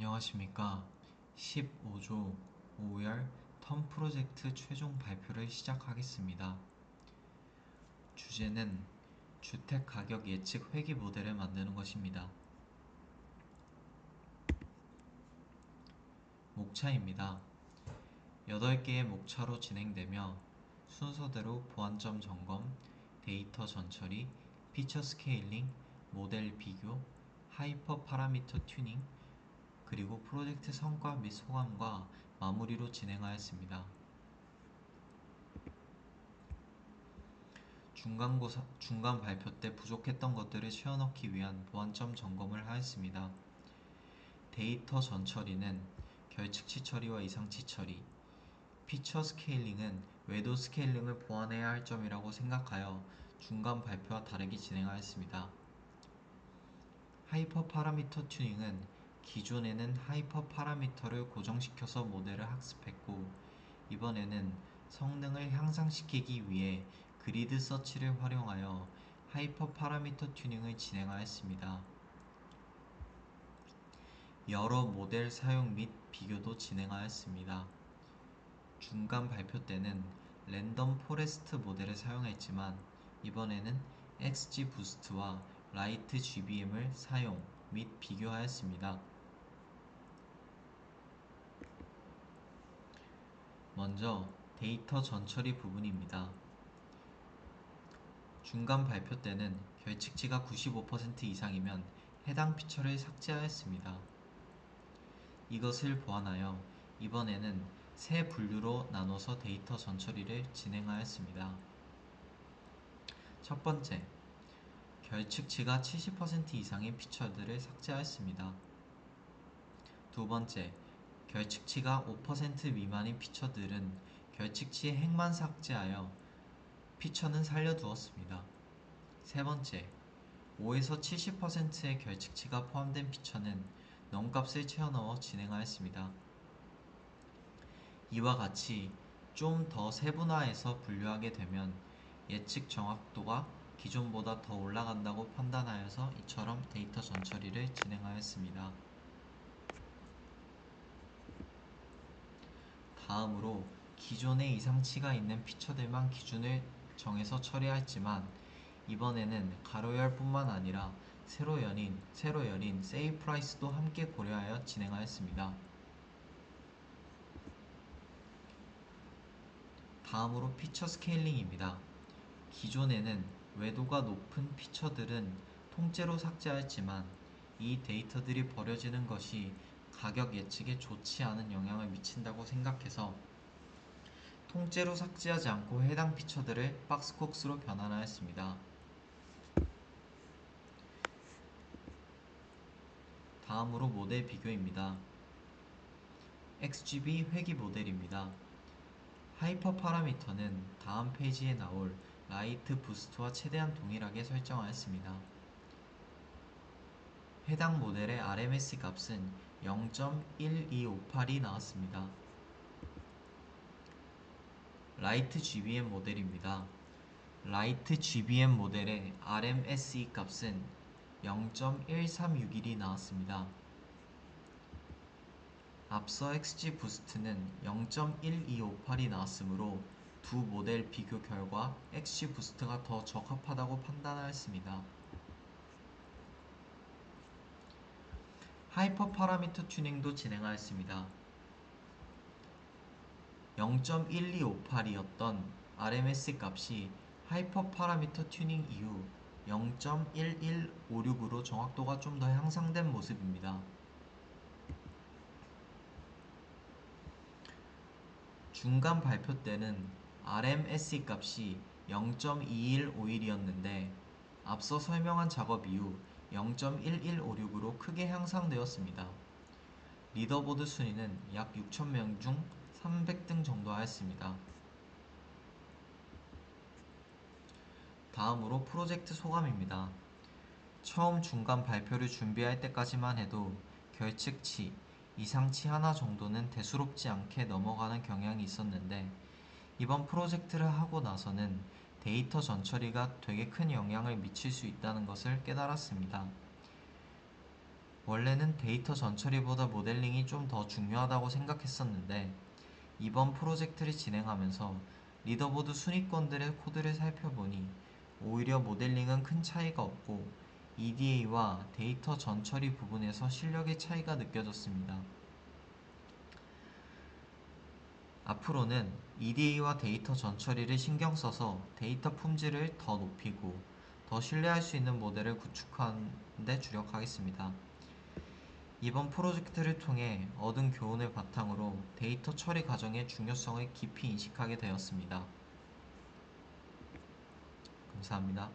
안녕하십니까. 15조 5열 턴 프로젝트 최종 발표를 시작하겠습니다. 주제는 주택 가격 예측 회귀 모델을 만드는 것입니다. 목차입니다. 8개의 목차로 진행되며 순서대로 보안점 점검, 데이터 전처리, 피처 스케일링, 모델 비교, 하이퍼 파라미터 튜닝, 그리고 프로젝트 성과 및 소감과 마무리로 진행하였습니다. 중간고사, 중간 발표 때 부족했던 것들을 채워넣기 위한 보완점 점검을 하였습니다. 데이터 전처리는 결측치 처리와 이상치 처리, 피처 스케일링은 외도 스케일링을 보완해야 할 점이라고 생각하여 중간 발표와 다르게 진행하였습니다. 하이퍼 파라미터 튜닝은 기존에는 하이퍼 파라미터를 고정시켜서 모델을 학습했고 이번에는 성능을 향상시키기 위해 그리드 서치를 활용하여 하이퍼 파라미터 튜닝을 진행하였습니다. 여러 모델 사용 및 비교도 진행하였습니다. 중간 발표 때는 랜덤 포레스트 모델을 사용했지만 이번에는 XG 부스트와 라이트 GBM을 사용 및 비교하였습니다. 먼저 데이터 전처리 부분입니다. 중간 발표 때는 결측치가 95% 이상이면 해당 피처를 삭제하였습니다. 이것을 보완하여 이번에는 세 분류로 나눠서 데이터 전처리를 진행하였습니다. 첫 번째, 결측치가 70% 이상의 피처들을 삭제하였습니다. 두 번째, 결측치가 5% 미만인 피처들은 결측치의 핵만 삭제하여 피처는 살려두었습니다. 세 번째, 5에서 70%의 결측치가 포함된 피처는 넘값을 채워넣어 진행하였습니다. 이와 같이 좀 더 세분화해서 분류하게 되면 예측 정확도가 기존보다 더 올라간다고 판단하여서 이처럼 데이터 전처리를 진행하였습니다. 다음으로 기존에 이상치가 있는 피처들만 기준을 정해서 처리했지만 이번에는 가로열뿐만 아니라 새로 열린 새로 열린 세일 프라이스도 함께 고려하여 진행하였습니다. 다음으로 피처 스케일링입니다. 기존에는 외도가 높은 피처들은 통째로 삭제하였지만 이 데이터들이 버려지는 것이 가격 예측에 좋지 않은 영향을 미친다고 생각해서 통째로 삭제하지 않고 해당 피처들을 박스콕스로 변환하였습니다. 다음으로 모델 비교입니다. XGB 회귀 모델입니다. 하이퍼 파라미터는 다음 페이지에 나올 라이트 부스트와 최대한 동일하게 설정하였습니다. 해당 모델의 RMS 값은 0.1258이 나왔습니다. 라이트 GBM 모델입니다. 라이트 GBM 모델의 RMSE 값은 0.1361이 나왔습니다. 앞서 XG 부스트는 0.1258이 나왔으므로 두 모델 비교 결과 XG 부스트가 더 적합하다고 판단하였습니다. 하이퍼 파라미터 튜닝도 진행하였습니다. 0.1258이었던 RMS 값이 하이퍼 파라미터 튜닝 이후 0.1156으로 정확도가 좀 더 향상된 모습입니다. 중간 발표 때는 RMSE 값이 0.2151이었는데 앞서 설명한 작업 이후 0.1156으로 크게 향상되었습니다. 리더보드 순위는 약 6,000명 중 300등 정도 하였습니다. 다음으로 프로젝트 소감입니다. 처음 중간 발표를 준비할 때까지만 해도 결측치, 이상치 하나 정도는 대수롭지 않게 넘어가는 경향이 있었는데 이번 프로젝트를 하고 나서는 데이터 전처리가 되게 큰 영향을 미칠 수 있다는 것을 깨달았습니다. 원래는 데이터 전처리보다 모델링이 좀 더 중요하다고 생각했었는데 이번 프로젝트를 진행하면서 리더보드 순위권들의 코드를 살펴보니 오히려 모델링은 큰 차이가 없고 EDA와 데이터 전처리 부분에서 실력의 차이가 느껴졌습니다. 앞으로는 EDA와 데이터 전처리를 신경 써서 데이터 품질을 더 높이고 더 신뢰할 수 있는 모델을 구축하는 데 주력하겠습니다. 이번 프로젝트를 통해 얻은 교훈을 바탕으로 데이터 처리 과정의 중요성을 깊이 인식하게 되었습니다. 감사합니다.